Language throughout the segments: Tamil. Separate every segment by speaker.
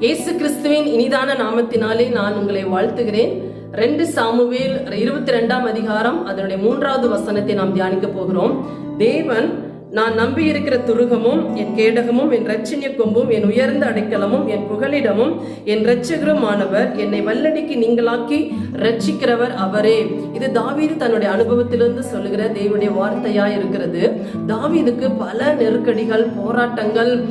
Speaker 1: இயேசு கிறிஸ்துவின் இனிதான நாமத்தினாலே நான் உங்களை வாழ்த்துகிறேன். ரெண்டு சாமுவேல் இருபத்தி ரெண்டாம் அதிகாரம் அதனுடைய மூன்றாவது வசனத்தை நாம் தியானிக்க போகிறோம். தேவன் நான் நம்பி இருக்கிற துருகமும் என் கேடகமும் என் ரட்சணிய கொம்பும் என் உயர்ந்த அடைக்கலமும் என் புகலிடமும் என் இரட்சகருமானவர் என்னை வல்லடிக்கு நீங்களாக்கி ரட்சிக்கிறவர் அவரே. இது தாவீது தன்னுடைய அனுபவத்திலிருந்து சொல்லுகிற தேவனுடைய வார்த்தையா இருக்கிறது. தாவீதுக்கு பல நெருக்கடிகள் போராட்டங்கள்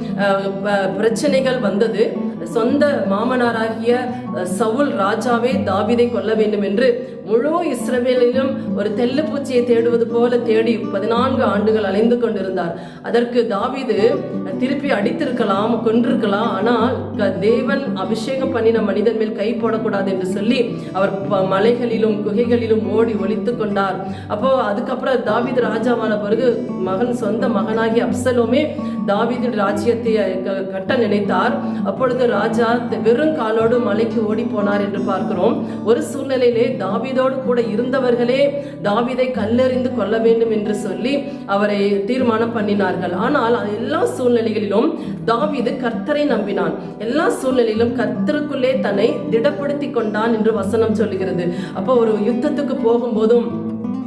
Speaker 1: ப- பிரச்சனைகள் வந்தது. சொந்த மாமனாராகிய சவுல் ராஜாவே தாவிதை கொல்ல வேண்டும் என்று முழு இஸ்ரவேலிலும் ஒரு தெல்லுப்பூச்சியை தேடுவது போல தேடி பதினான்கு ஆண்டுகள் அலைந்து கொண்டிருந்தார். அதற்கு தாவிது திருப்பி அடித்திருக்கலாம் கொன்றிருக்கலாம் ஆனால் தேவன் அபிஷேகம் பண்ணின மனிதன் மேல் கை போடக்கூடாது என்று சொல்லி அவர் ப- மலைகளிலும் குகைகளிலும் ஓடி ஒழித்து கொண்டார். அப்போ அதுக்கப்புறம் தாவிது ராஜாவான பிறகு மகன் சொந்த மகனாகிய அப்சலோமே தாவிதின் ராஜ்யத்தை க- கட்ட நினைத்தார். அப்பொழுது ராஜா வெறும் காலோடு மலைக்கு ஓடி போனார் என்று பார்க்கிறோம். ஒரு சூழ்நிலையிலே தாவிதோடு கூட இருந்தவர்களே தாவிதை கல்லெறிந்து கொள்ள வேண்டும் என்று சொல்லி அவரை தீர்மானம் பண்ணினார்கள். ஆனால் எல்லா சூழ்நிலைகளிலும் தாவிது கர்த்தரை நம்பினான். எல்லா சூழ்நிலையிலும் கர்த்தருக்குள்ளே தன்னை திடப்படுத்தி கொண்டான் என்று வசனம் சொல்லுகிறது. அப்போ ஒரு யுத்தத்துக்கு போகும்போதும்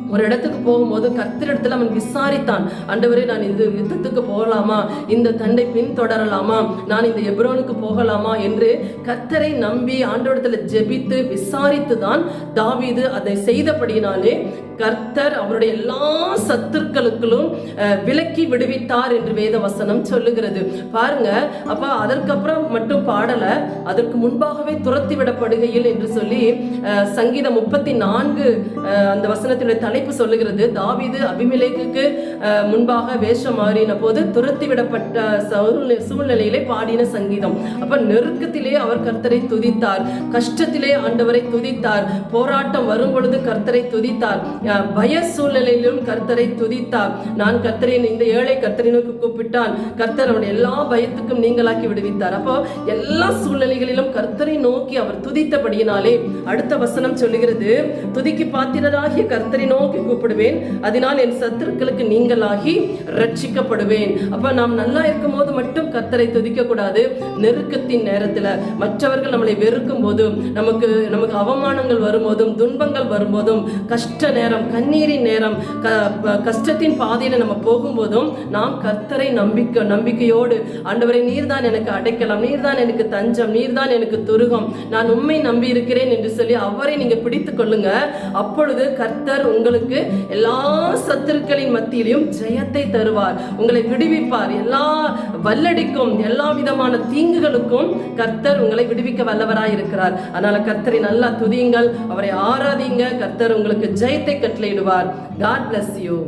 Speaker 1: ஒரு இடத்துக்கு போகும்போது கர்த்தரிடத்துல அவன் விசாரித்தான். அண்டவரே நான் இந்த யுத்தத்துக்கு போகலாமா? இந்த தண்டை பின்தொடரலாமா? நான் இந்த எப்ரோனுக்கு போகலாமா? என்று கர்த்தரை நம்பி ஆண்டவரிடத்துல ஜெபித்து விசாரித்து தான் தாவீது அதை செய்தபடியினாலே கர்த்தர் அவருடைய எல்லா சத்துருக்களுக்களும் அஹ், விலக்கி விடுவித்தார் என்று வேத வசனம் சொல்லுகிறது. பாருங்க அப்ப அதற்கப்புறம் மட்டும் பாடல. அதற்கு முன்பாகவே துரத்தி விடப்படுகையில் என்று சொல்லி அஹ், சங்கீதம் முப்பத்தி நான்கு அஹ், அந்த வசனத்தினுடைய படைப்பு சொல்லுகிறது. தாவிது அபிமெலேக்குக்கு முன்பாக வேஷம் மாறின போது துரத்தி விடப்பட்ட சூழ்நிலையிலே பாடின சங்கீதம். அப்ப நெருக்கத்திலே அவர் கர்த்தரை துதித்தார். கஷ்டத்திலே ஆண்டவரை துதித்தார். போராட்டம் வரும் பொழுது கர்த்தரை துதித்தார். பய சூழ்நிலையிலும் கர்த்தரை துதித்தார். நான் கர்த்தரின் இந்த ஏழை கர்த்தரை நோக்கி கூப்பிட்டான். கர்த்தர் அவருடைய எல்லா பயத்துக்கும் நீங்களாக்கி விடுவித்தார். அப்போ எல்லா சூழ்நிலைகளிலும் கர்த்தரை நோக்கி அவர் துதித்தபடியினாலே அடுத்த வசனம் சொல்லுகிறது. துதிக்கு பாத்திரராகிய கர்த்தரை நோக்கி கூப்பிடுவேன். அதனால் என் சத்துருக்களுக்கு நீங்களாகி ரட்சிக்கப்படுவேன் அப்போ நாம் நல்லா இருக்கும் போது மட்டும் கர்த்தரை துதிக்க கூடாது நெருக்கத்தின் நேரத்துல மற்றவர்கள் நம்மளை வெறுக்கும் போதும் நமக்கு நமக்கு அவமானங்கள் வரும்போதும் துன்பங்கள் வரும்போதும் கஷ்ட நேரம் கண்ணீரின் நேரம் கஷ்டத்தின் பாதையில நம்ம போகும்போதும் நாம் கர்த்தரை நம்பிக்கை நம்பிக்கையோடு ஆண்டவரை நீர்தான் எனக்கு அடைக்கலாம் நீர்தான் எனக்கு தஞ்சம் நீர்தான் எனக்கு துருகம். நான் உண்மை நம்பி இருக்கிறேன் என்று சொல்லி அவரை நீங்க பிடித்துக் கொள்ளுங்க. அப்பொழுது கர்த்தர் உங்களுக்கு எல்லா சத்துருக்களின் மத்தியிலையும் ஜெயத்தை தருவார். உங்களை விடுவிப்பார். எல்லா வல்லடிக்கும் எல்லா விதமான தீங்குகளுக்கும் கர்த்தர் உங்களை விடுவிக்க வல்லவராய் இருக்கிறார். அதனால கர்த்தரை நல்லா துதியுங்கள். அவரை ஆராதிங்க. கர்த்தர் உங்களுக்கு ஜெயத்தை கட்டளையிடுவார். God bless you